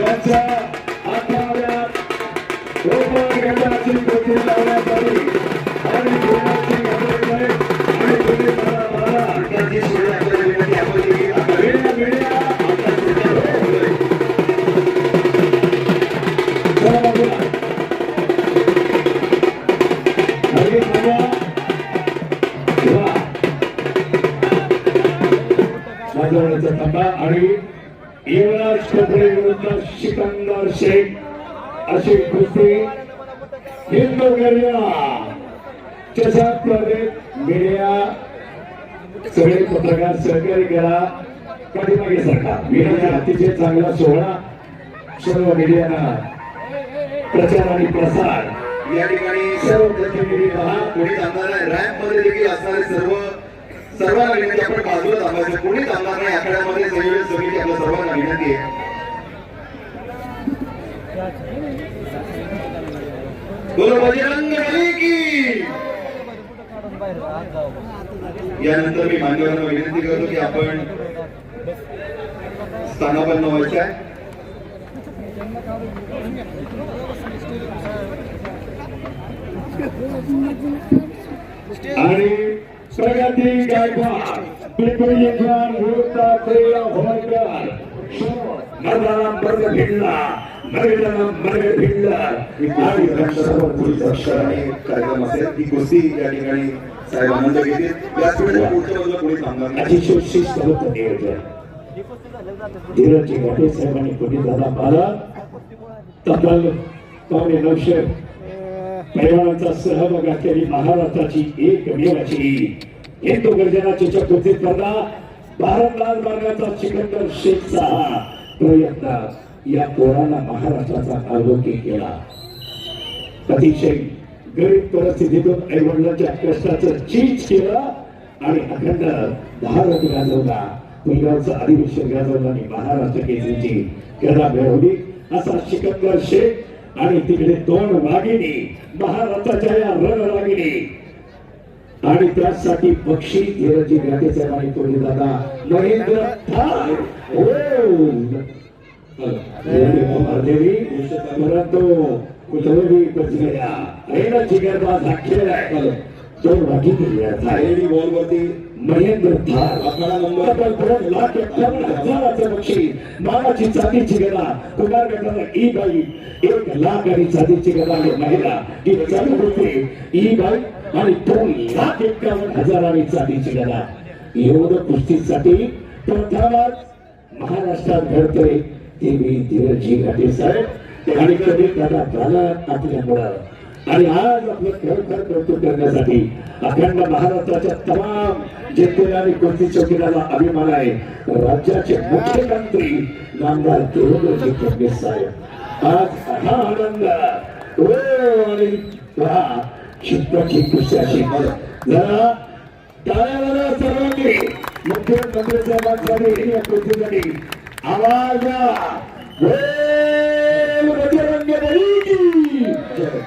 यांच्या आठवड्यात लावण्यात आली गुणाची मला आणि युवराज कपडे विरुद्ध सिकंदर शेख अशी कुस्ती हिंदू मीडिया. त्याच्या स्पर्धेत मीडिया सगळे पत्रकार सहकार्य केला. पाठीमागे सरकार. मीडिया अतिशय चांगला सोहळा सर्व मीडियाना प्रचार आणि प्रसार. या ठिकाणी सर्व प्रतिनिधी पहा. कोणी थांबणार नाही रॅम्पमध्ये देखील असणारे सर्व सर्वांना विनंती आपण बाजूला थांबायचं कोणी थांबणार नाही? आठवड्यामध्ये संयोजन समिती आपल्या सर्वांना विनंती आहे. बोलो बजरंग बली की. यानंतर मी मान्यवरांना विनंती करतो की आपण स्थानापन्न व्हायचं आहे. आणि प्रगती गायकवाड होळकर भिडला भिडला. आणि सर्व पोलीस अक्षराने कार्यक्रम असेल ही कुस्ती या ठिकाणी साहेब आनंद घेतील. पुढच्या बाजूला कोणी थांबणार अतिशय शिस्त होतं नियोजन. धीरजी घाटे साहेबांनी कोणी दादा बारा तब्बल पावणे नऊशे पैलवानांचा सहभाग असलेली महाराष्ट्राची एकमेव अशी हिंदू गर्जनाची चतुर्थी स्पर्धा भारत लाल मार्गाचा सिकंदर शेखचा हा प्रयत्न. या पोराला महाराष्ट्राचा आरोग्य केला. अतिशय गरीब परिस्थितीतून आई वडिलांच्या कष्टाचं चीज केलं आणि अखंड भारत गाजवला. पुलगावचं अधिवेशन गाजवलं आणि महाराष्ट्र केसरीची गदा मिळवली. असा शिकंदर शेख आणि तिकडे दोन वाघिणी महाराष्ट्राच्या या रणरागिणी आणि त्यासाठी पक्षी धीरजी गाठे साहेबांनी तोडली दादा महेंद्र ठार देवी परंतु कुठेही पचलेल्या ऐना जिगरबाज हा खेळ आहे दोन वरती महेंद्र नंबर दोन लाख एकावन्न हजाराचं बक्षीस मानाची चांदीची गदा कुमार गटाला ई बाई एक लाख आणि चांदीची गदा आणि महिला। ही चालू होते ई बाई आणि दोन लाख एकावन्न हजार आणि चांदीची गदा एवढं कुस्तीसाठी प्रथमच महाराष्ट्रात घडतोय ते मी धीरजी घाटे साहेब आणि कधी दादा झाला आणि आज आपलं खरोखर कौतुक करण्यासाठी अखंड महाराष्ट्राच्या तमाम जनतेला आणि कोणती चौकीला अभिमान आहे राज्याचे मुख्यमंत्री नामदार देवेंद्रजी फडणवीस साहेब आज हा आनंद ओ आणि वा शिल्पची कुस्ती अशी जरा टाळ्या सर्वांनी मुख्यमंत्री साहेबांसाठी या कुस्तीसाठी आवाज द्या. बोल बजरंग बली की जय.